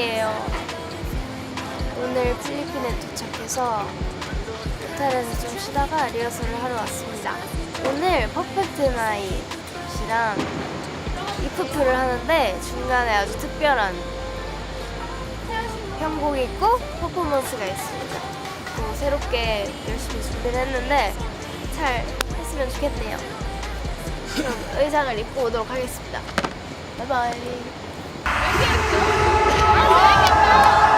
AA 필리핀이에요. 오늘 필리핀에 도착해서 호텔에서 좀 쉬다가 리허설을 하러 왔습니다. 오늘 퍼펙트 나잇이랑 이프프를 하는데 중간에 아주 특별한 편곡이 있고 퍼포먼스가 있습니다. 또 새롭게 열심히 준비를 했는데 잘 했으면 좋겠네요. 그럼 의상을 입고 오도록 하겠습니다. 바이바이. Yeah.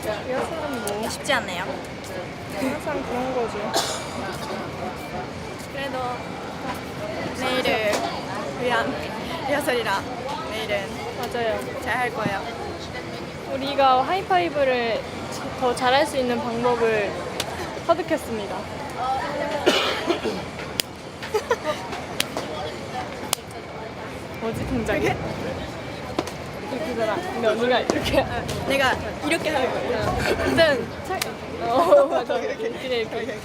감사합니다. 쉽지 않네요. 항상 그런 거죠. 그래도 내일을 위한 리허설이라 내일은 맞아요. 잘 할 거예요. 우리가 하이파이브를 더 잘할 수 있는 방법을 터득했습니다. 뭐지 동작이? 이렇게잖아. 근데 언니가 이렇게. 내가 이렇게 할 거예요. 근데 차... 어 맞아. 이렇게 이렇게 이렇게.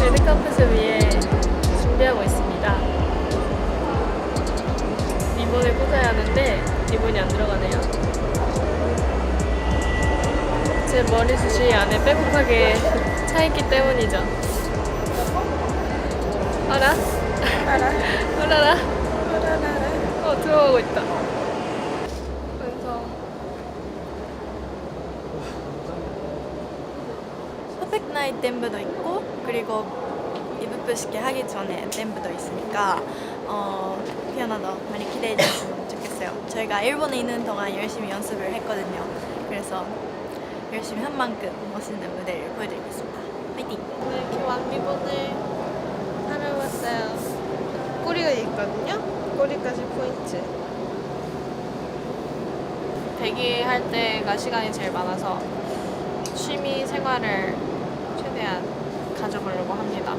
레드카펫을 위해 준비하고 있습니다. 리본을 꽂아야 하는데 리본이 안 들어가네요. 제 머리숱이 안에 빼곡하게 차있기 때문이죠. 알아? 알아. 알아라. 어, 들어가고 있다. 퍼펙트 나잇 댐브도 있고 그리고 이브프시게 하기 전에 댐브도 있으니까 어, 피아노도 많이 기대해 주셨으면 좋겠어요. 저희가 일본에 있는 동안 열심히 연습을 했거든요. 그래서 열심히 한 만큼 멋있는 무대를 보여드리겠습니다. 파이팅! 오늘 이렇게 왕리본을 하러 왔어요. 꼬리가 있거든요. 꼬리까지 포인트. 대기할 때가 시간이 제일 많아서 취미 생활을 최대한 가져보려고 합니다.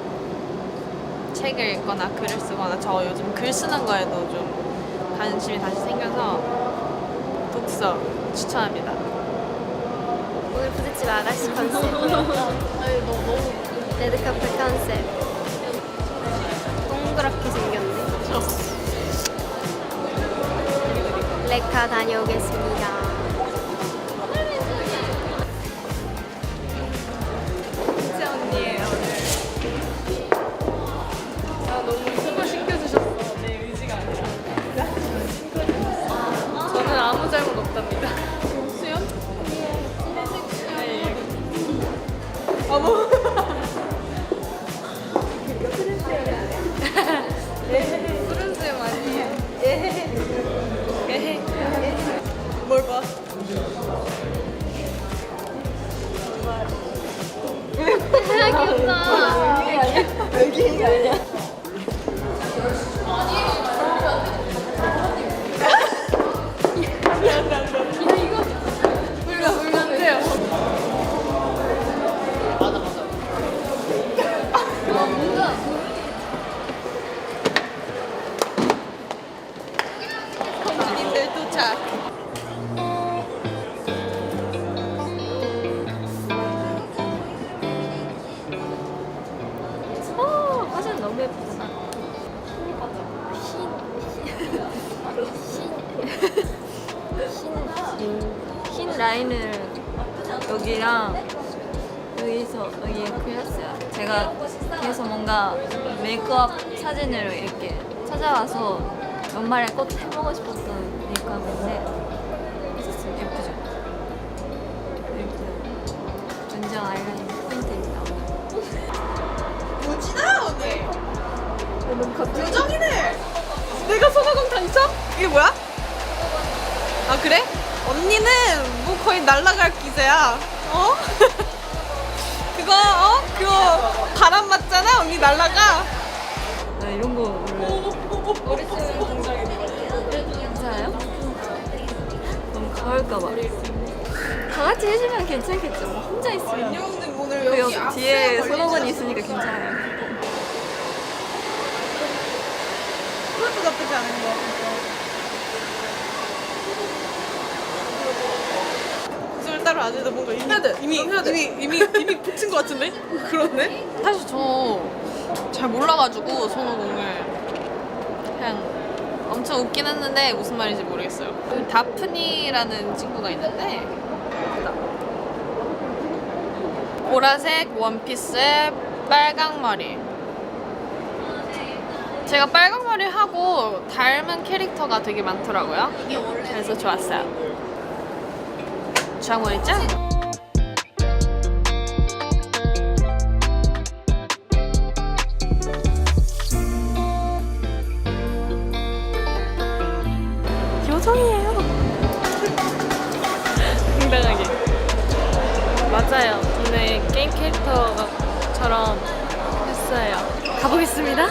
책을 읽거나 글을 쓰거나 저 요즘 글 쓰는 거에도 좀 관심이 다시 생겨서 독서 추천합니다. 오늘 부잣집 아가씨 컨셉. 레드카펫 컨셉. 동그랗게 생겼네. 레카 다녀오겠습니다. 님들 도착. 라인을 여기랑 여기서 여기에 그렸어요. 제가 계속 뭔가 메이크업 사진을 이렇게 찾아와서 연말에 꼭 해보고 싶었던 메이크업인데 있었어요. 예쁘죠? 이렇게純正 아이라인 포인트입니다. 뭐지나 오늘. 요정이네. 내가 소가공 당첨? 이게 뭐야? 언니는 뭐 거의 날라갈 기세야. 어? 그거 어? 그거 바람 맞잖아. 언니 날라가. 나 이런 거 괜찮아요? 너무 가을까 봐 다 같이 해주면 괜찮겠죠 뭐 혼자 있으면 형님 오늘 그 여기 옆 뒤에 손오건이 있으니까 괜찮아요 그것도 나쁘지 않은 거 같아. 구 따로 안 해도 뭔가 이미 이미 이미 이미 이미 붙은 거 같은데? 그렇네. 사실 저 잘 몰라가지고 손오공을 그냥 엄청 웃긴 했는데 무슨 말인지 모르겠어요. 그 다프니라는 친구가 있는데 보라색 원피스에 빨강 머리. 제가 빨강 머리 하고 닮은 캐릭터가 되게 많더라고요. 그래서 좋았어요. 짱! 요정이에요 당당하게. 맞아요. 오늘 게임 캐릭터처럼 했어요. 가보겠습니다